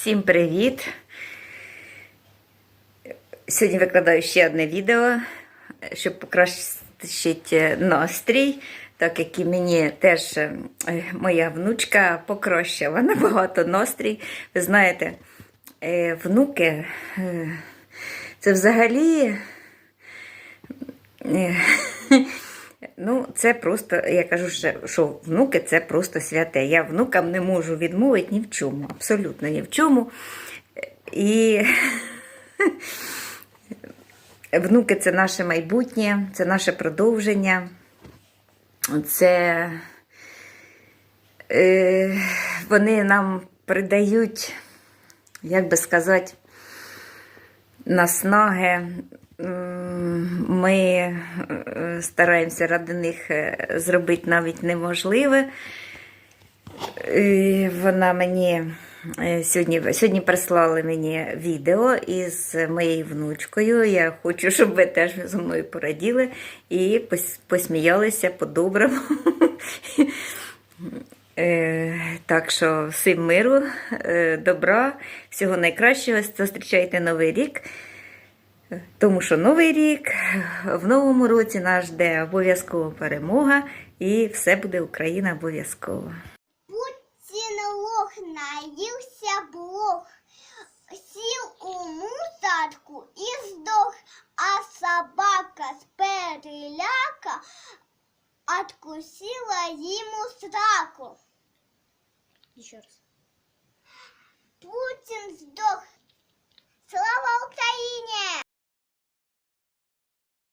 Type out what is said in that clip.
Всім привіт! Сьогодні викладаю ще одне відео, щоб покращити настрій, так як і мені теж е, моя внучка покращила набагато настрій. Ви знаєте, е, внуки е, це взагалі. Ну, це просто, я кажу, що внуки це просто святе. Я внукам не можу відмовити ні в чому, абсолютно ні в чому. І внуки це наше майбутнє, це наше продовження. Це е, вони нам придають, як би сказати, наснаги. Ми е, стараємося ради них е, зробити навіть неможливе. Вона мені е, сьогодні, сьогодні прислали мені відео із моєю внучкою. Я хочу, щоб ви теж зі мною пораділи і посміялися по-доброму. Так що всім миру, добра, всього найкращого. Зустрічайте Новий рік. Тому що Новий рік в новому році нас жде обов'язково перемога, і все буде Україна обов'язково. Путін лох наївся блох, сів у мусорку і здох, а собака з переляка откусила йому сраку. Еще раз.